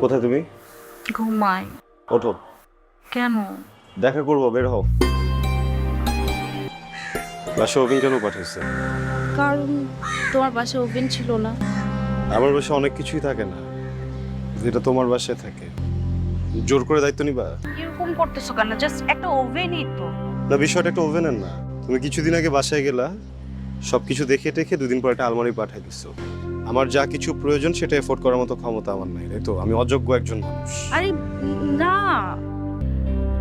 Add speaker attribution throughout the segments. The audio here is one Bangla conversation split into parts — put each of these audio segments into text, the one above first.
Speaker 1: কোথায় তুমি?
Speaker 2: ঘুমাই।
Speaker 1: ওঠো।
Speaker 2: কেন?
Speaker 1: দেখা করব বের হও। বাসা ওভেন কেন পাঠিয়েছে
Speaker 2: কারণ তোমার বাসায় ওভেন ছিল না।
Speaker 1: আমার বাসায় অনেক কিছুই থাকে না। যেটা তোমার বাসায় থাকে। জোর করে দায়িত্ব নিবা?
Speaker 2: এরকম করতেছো কেন? জাস্ট একটা ওভেনই তো।
Speaker 1: না বিষয়টা একটা ওভেনের না। তুমি কিছুদিন আগে বাসায় গেলা। সব কিছু দেখে টেখে দুদিন পর একটা আলমারি পাঠিয়ে দিছো। আমার যা কিছু প্রয়োজন সেটা এফোর্ড করার মতো ক্ষমতা আমার নাই তাই তো? আমি অযোগ্য একজন মানুষ।
Speaker 2: আরে না।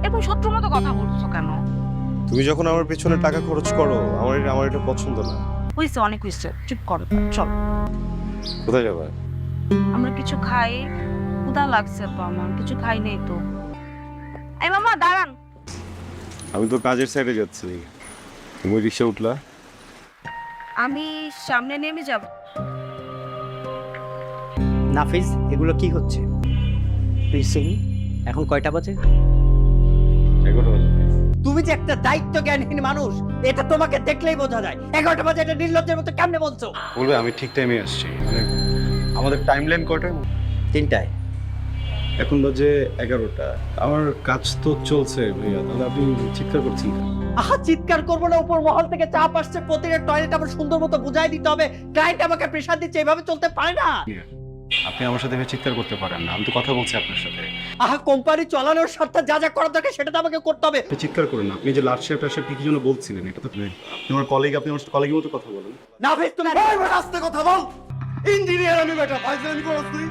Speaker 2: এরকম শত্রুর মতো কথা বলছো কেন?
Speaker 1: তুমি যখন আমার পেছনে টাকা খরচ করো আমার এটা- আমার এটা পছন্দ না।
Speaker 2: হয়েছে অনেক হয়েছে চুপ করো চল।
Speaker 1: কোথায় যাবে?
Speaker 2: আমরা কিছু খাই। ক্ষুধা লাগছে তো আমার কিছু খাই নেই তো। এই মামা দাঁড়ান।
Speaker 1: আমি তো কাজের সাইডে যাচ্ছি। তুমি রিক্সা উঠলা।
Speaker 2: আমি সামনে নেমে যাব।
Speaker 3: নাফিস এগুলো কি হচ্ছে? তুই সিং এখন কয়টা বাজে। তুমি যে একটা দায়িত্ব জ্ঞানহীন মানুষ এটা তোমাকে দেখলেই বোঝা যায়। এগারোটা বাজে এটা নির্লজ্জের মতো কেমনে বলছো?
Speaker 1: বলবে আমি ঠিক টাইমে আসছি। মানে আমাদের টাইম লাইন কটায়
Speaker 3: তিনটায়।
Speaker 1: এখন বাজে এগারোটা। আমার কাজ তো চলছে ভাইয়া তাহলে আপনি চিৎকার করছেন
Speaker 3: আহা চিৎকার করব না উপর মহল থেকে চাপ আসছে প্রতিটা টয়লেট আমার সুন্দর মতো বুঝাই দিতে হবে। ক্লায়েন্ট আমাকে প্রেশার দিচ্ছে এভাবে চলতে পারে না।
Speaker 1: আপনি আমার সাথে এভাবে চিৎকার করতে পারেন না আমি তো কথা বলছি আপনার সাথে।
Speaker 3: আহা কোম্পানি চালানোর স্বার্থে যা যা করার দরকার সেটা তো আমাকে করতে হবে।
Speaker 1: আপনি চিৎকার করেন না আপনি যে লাস্ট শেফট আসে কি জন্য বলছিলেন এটা তো আপনি আপনি আমার কলিগ আপনি আমার কলিগের মতো কথা বলেন।
Speaker 3: নাফিস তুমি
Speaker 4: আস্তে কথা বল। ইঞ্জিনিয়ার আমি বেটা করছ তুই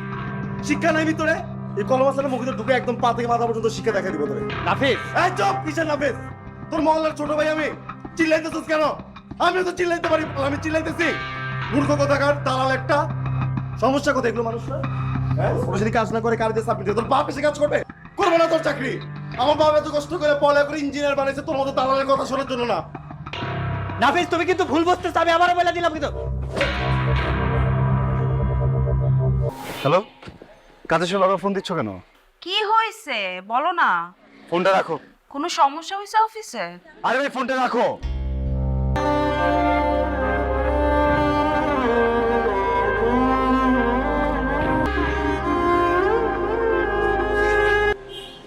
Speaker 4: শিক্ষা নাই ভিতরে? এই কলম মুখে ঢুকে একদম পা থেকে মাথা পর্যন্ত শিক্ষা দেখা দিব তোরে।
Speaker 3: নাফিস?
Speaker 4: এই চুপ কিসের না বেশ তোর মহল্লার ছোট ভাই আমি। চিল্লাইতেছিস কেন? আমি তো চিল্লাইতে পারি আমি চিল্লাইতেছি। মূর্খ কথাকার দালাল একটা। সমস্যা কোথায় এগুলো মানুষ না হ্যাঁ? ওরা যদি কাজ না করে কার দিয়ে সাবমিট তোর বাপ এসে কাজ করবে? করবে না তোর চাকরি। আমার বাবা এত কষ্ট করে পড়া করে ইঞ্জিনিয়ার বানাইছে তোর মতো দালালের কথা শোনার জন্য না।
Speaker 3: নাফিস তুমি কিন্তু ভুল বুঝতেছো আমি আবারও বলে দিলাম কিন্তু।
Speaker 1: হ্যালো কাজের সময় আবার ফোন দিচ্ছ কেন?
Speaker 2: কি হয়েছে? বলো না।
Speaker 1: ফোনটা রাখো।
Speaker 2: কোনো সমস্যা হয়েছে অফিসে?
Speaker 1: আরে ভাই ফোনটা রাখো।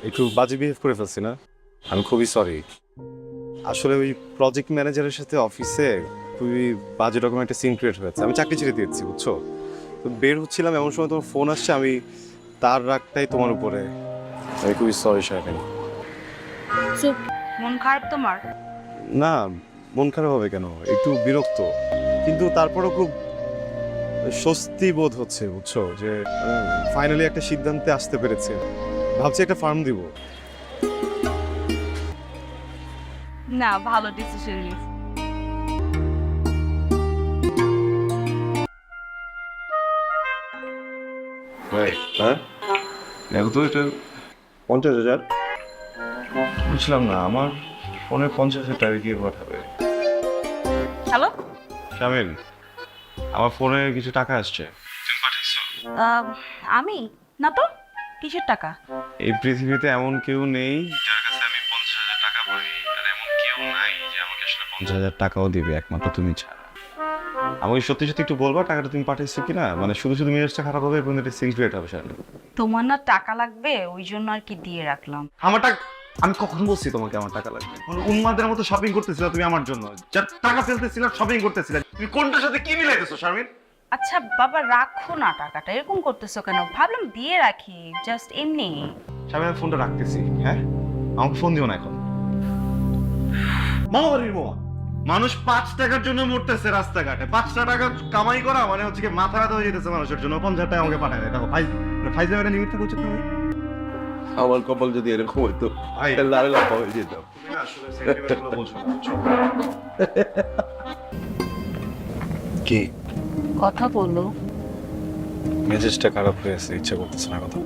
Speaker 1: একটু বাজে বিহেভ করে ফেলছি না? আমি খুবই সরি আসলে ওই প্রজেক্ট ম্যানেজারের সাথে অফিসে খুবই বাজে রকম একটা সিন ক্রিয়েট হয়েছে। আমি চাকরি ছেড়ে দিয়েছি বুঝছ? তো বের হচ্ছিলাম এমন সময় তোমার ফোন আসছে আমি তার রাগটাই তোমার উপরে। আমি খুবই সরি শাহিন।
Speaker 2: চুপ মন খারাপ তোমার?
Speaker 1: না মন খারাপ হবে কেন? একটু বিরক্ত। কিন্তু তারপরও খুব স্বস্তি বোধ হচ্ছে বুঝছ? যে ফাইনালি একটা সিদ্ধান্তে আসতে পেরেছে। ভাবছি একটা ফার্ম দিব।
Speaker 2: না ভালো ডিসিশন
Speaker 1: ভাই হ্যাঁ? দেখো তো এটা পঞ্চাশ হাজার? বুঝলাম না আমার ফোনে পঞ্চাশ হাজার টাকা গিয়ে পাঠাবে।
Speaker 2: হ্যালো?
Speaker 1: শামিল আমার ফোনে কিছু টাকা আসছে।
Speaker 2: আমি? না তো কিসের টাকা?
Speaker 1: এই পৃথিবীতে এমন কেউ নেই যার কাছে আমি পঞ্চাশ হাজার টাকা পাই আর এমন কেউ নাই যে আমাকে আসলে পঞ্চাশ হাজার টাকাও দিবে একমাত্র তুমি ছাড়া। আমাকে সত্যি সত্যি একটু বলবা টাকাটা তুমি পাঠিয়েছো কিনা? মানে শুধু শুধু মেজাজটা খারাপ হবে এবং এটা সিক্রেট হবে শামিল
Speaker 2: তোমার না টাকা লাগবে ওই জন্য আর কি দিয়ে রাখলাম।
Speaker 1: আমার টাকা আমি কখন বলছি তোমাকে আমার টাকা লাগবে? মানে উন্মাদের মতো শপিং করতেছিল তুমি আমার জন্য। যার টাকা ফেলতেছিল শপিং করতেছিল। তুমি কোনটার সাথে কি মিলাইতেছো শারমিন?
Speaker 2: আচ্ছা বাবা রাখো না টাকাটা। এরকম করতেছো কেন? ভাবলাম দিয়ে রাখি জাস্ট এমনি।
Speaker 1: শারমিন আমি ফোনটা রাখতেছি হ্যাঁ? আমাকে ফোন দিও না এখন।
Speaker 4: মামাবাড়ির মোয়া
Speaker 1: মানুষ পাঁচ টাকার জন্য মরতেছে রাস্তাঘাটে। পাঁচটা টাকা কামাই করা মানে হচ্ছে কি মাথা ব্যথা হয়ে যেতেছে মানুষের জন্য। পঞ্চাশ টাকা আমাকে পাঠায় দেয়। দেখো ফাইজ ফাইজ একটা নিমিত্ত করছ তুমি?
Speaker 5: আমার কপাল যদি এরকম হইতো
Speaker 1: ভাই।
Speaker 5: আরে লাফা হয়ে যেতাম
Speaker 1: বুঝছ? কি?
Speaker 2: কথা বলো।
Speaker 1: মেজাজটা খারাপ হয়েছে ইচ্ছা করতেছে না কথা।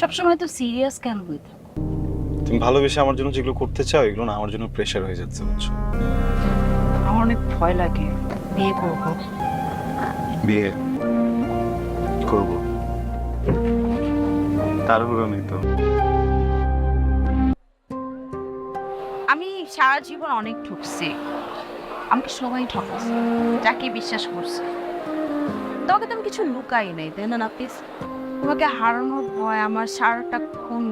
Speaker 2: সবসময় তো সিরিয়াস কেন হয়ে থাকো?
Speaker 1: তুমি ভালোবেসে আমার জন্য যেগুলো করতে চাও এগুলো না আমার জন্য প্রেশার হয়ে যাচ্ছে বুঝছ?
Speaker 2: আমার অনেক ভয় লাগে। বিয়ে করব।
Speaker 1: বিয়ে করব। তাড়াহুড়ো নেই তো।
Speaker 2: আমি সারা জীবন অনেক ঠকছি। আমাকে সবাই ঠকাচ্ছে যাকে বিশ্বাস করছে। তোমাকে তো আমি কিছু লুকাই নাই তাই না নাপিস তোমাকে হারানোর ভয় আমার সারাটা খুন।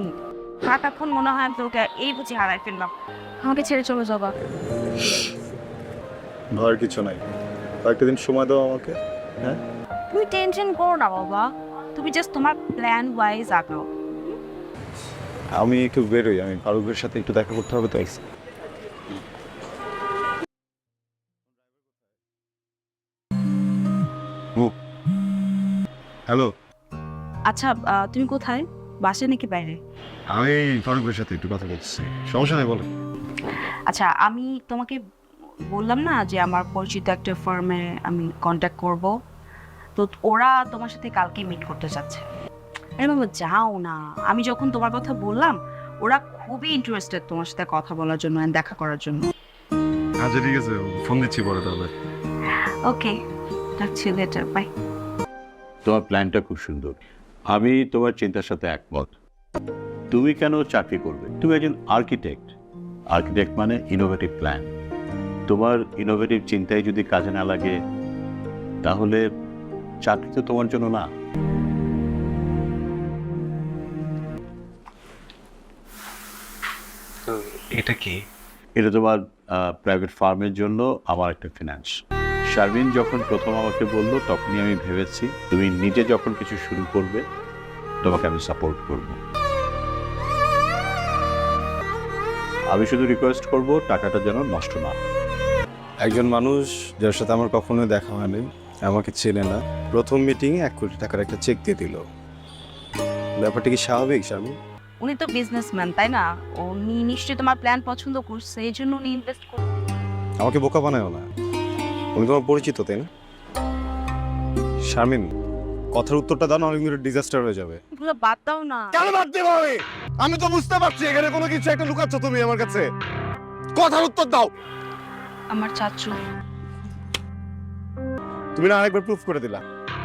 Speaker 2: সারাটাক্ষণ মনে হয় আমি তোকে এই বুঝি হারাই ফেললাম। আমাকে ছেড়ে চলে যাবা।
Speaker 1: ভয়ের কিছু নাই। কয়েকটা দিন সময় দাও আমাকে হ্যাঁ?
Speaker 2: তুমি টেনশন করো না বাবা তুমি জাস্ট তোমার প্ল্যান ওয়াইজ আগাও
Speaker 1: আমি একটু বেরোই আমি ফারুকের সাথে একটু দেখা করতে হবে তো হ্যালো।
Speaker 2: আচ্ছা আহ, তুমি কোথায়? বাসে নাকি বাইরে?
Speaker 1: আমি ফারুকের সাথে একটু কথা বলছি সমস্যা নেই বলো
Speaker 2: আচ্ছা আমি তোমাকে বললাম না যে আমার পরিচিত একটা ফার্মে আমি কন্ট্যাক্ট করব। তো ওরা তোমার সাথে কালকে মিট করতে চাচ্ছে আরে বাবা যাও না। আমি যখন তোমার কথা বললাম ওরা খুবই ইন্টারেস্টেড তোমার সাথে কথা বলার জন্য and দেখা করার জন্য।
Speaker 1: আচ্ছা ঠিক আছে ফোন দিচ্ছি পরে তাহলে।
Speaker 2: ওকে রাখছি লেটার বাই
Speaker 6: তোমার প্ল্যানটা খুব সুন্দর। আমি তোমার চিন্তার সাথে একমত। তুমি কেন চাকরি করবে? তুমি একজন আর্কিটেক্ট আর্কিটেক্ট মানে ইনোভেটিভ প্ল্যান তোমার ইনোভেটিভ চিন্তায় যদি কাজে না লাগে তাহলে চাকরি তো তোমার জন্য না।
Speaker 1: এটা কি?
Speaker 6: এটা তোমার প্রাইভেট ফার্মের জন্য আমার একটা ফিনান্স শারমিন যখন প্রথম আমাকে বলল তখনই আমি ভেবেছি তুমি নিজে যখন কিছু শুরু করবে তোমাকে আমি সাপোর্ট করব। আমি শুধু রিকোয়েস্ট করব টাকাটা যেন নষ্ট না হয়।
Speaker 1: একজন মানুষ যার সাথে আমার কখনো দেখা হয়নি আমাকে চেনে না। প্রথম মিটিংয়ে এক কোটি টাকার একটা চেক দিয়ে দিল। ব্যাপারটা কি স্বাভাবিক স্বামী?
Speaker 2: উনি তো বিজনেসম্যান তাই না? উনি নিশ্চয়ই তোমার প্ল্যান পছন্দ করছে এই জন্য উনি ইনভেস্ট করছে
Speaker 1: আমাকে বোকা বানায়ও না। উনি তোমার পরিচিত তাই না? শারমিন কথার উত্তরটা দাও না অনেক ডিজাস্টার হয়ে যাবে।
Speaker 2: এগুলো বাদ দাও না।
Speaker 4: কেন বাদ দেবো আমি? আমি তো বুঝতে পারছি এখানে কোনো কিছু একটা লুকাচ্ছ তুমি আমার কাছে। কথার উত্তর দাও।
Speaker 2: আমার চাচু।
Speaker 1: তুমি না আরেকবার প্রুফ করে দিলা।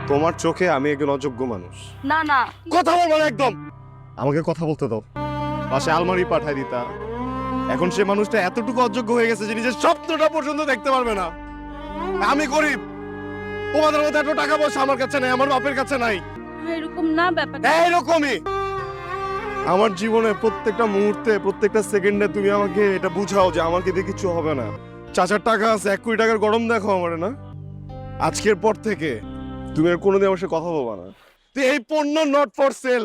Speaker 1: তোমার চোখে আমি একজন অযোগ্য মানুষ।
Speaker 2: না না।
Speaker 4: কথা বলব না একদম।
Speaker 1: আমাকে কথা বলতে দাও। পাশে আলমারি পাঠাই দিতা। এখন সে মানুষটা এতটুকু অযোগ্য হয়ে গেছে যে নিজের স্বপ্নটা পর্যন্ত দেখতে পারবে না।
Speaker 4: আমি গরিব। তোমাদের মধ্যে এত টাকা পয়সা আমার কাছে নাই আমার বাপের কাছে নাই।
Speaker 2: এরকম না ব্যাপার।
Speaker 4: এইরকমই।
Speaker 1: আমার জীবনে প্রত্যেকটা মুহূর্তে প্রত্যেকটা সেকেন্ডে তুমি আমাকে এটা বুঝাও যে আমাকে দিয়ে কিছু হবে না। চাচার টাকা আছে এক কোটি টাকার গরম দেখো আমার না? আজকের পর থেকে তুমি আর কোনোদিন আমার সাথে কথা বলবা না।
Speaker 4: তো এই পণ্য নট ফর সেল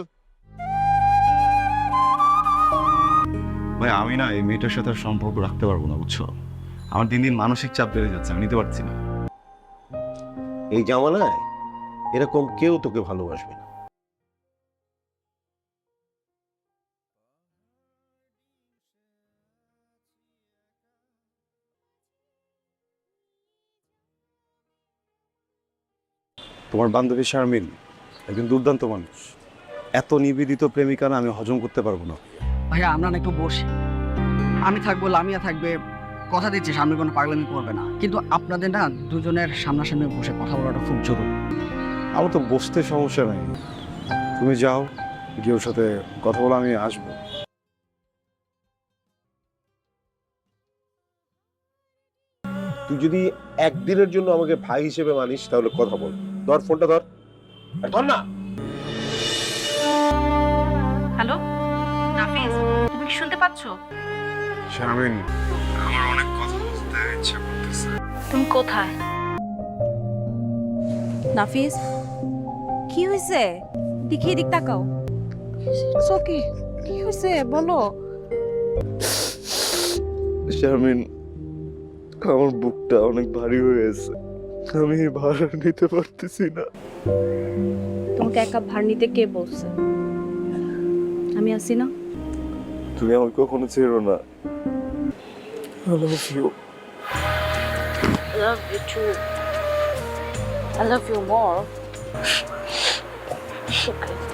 Speaker 1: ভাই আমি না এই মেয়েটার সাথে আর সম্পর্ক রাখতে পারব না বুঝছ? আমার দিন দিন মানসিক চাপ বেড়ে যাচ্ছে আমি নিতে পারছি না।
Speaker 5: এই জামানায় এরকম কেউ তোকে ভালোবাসবে না।
Speaker 1: তোমার বান্ধবী শারমিন একজন দুর্দান্ত মানুষ। এত নিবেদিত প্রেমিকা না আমি হজম করতে পারব না।
Speaker 3: ভাইয়া আমরা না একটু বসি। আমি থাকব লামিয়া থাকবে কথা দিচ্ছি সামনে কোনো পাগলামি করবে না। কিন্তু আপনাদের না দুজনের সামনাসামনি বসে কথা বলাটা খুব জরুরি।
Speaker 1: আমার তো বসতে সমস্যা নাই। তুমি যাও গিয়ে ওর সাথে কথা বলে আমি আসব।
Speaker 5: তুই যদি একদিনের জন্য আমাকে ভাই হিসেবে মানিস তাহলে কথা বল। ধর ফোনটা ধর। আর ধর না।
Speaker 2: হ্যালো? নাফিস তুমি কি শুনতে পাচ্ছ?
Speaker 1: শারমিন আমার অনেক কথা বলতে ইচ্ছা করতেছে।
Speaker 2: তুমি কোথায়?
Speaker 7: নাফিস কি হয়েছে দেখি এদিক তাকাও। ওকে কি হয়েছে বলো।
Speaker 1: শারমিন আমার বুকটা অনেক ভারী হয়ে গেছে। আমি ভাড়া নিতে পারতেছি না
Speaker 7: তোমাকে একা ভার নিতে কে বলছে আমি আছি না
Speaker 1: তুমি আমাকে কখনো ছেড়ো না I love you.
Speaker 7: I love you too. I love you more. Okay.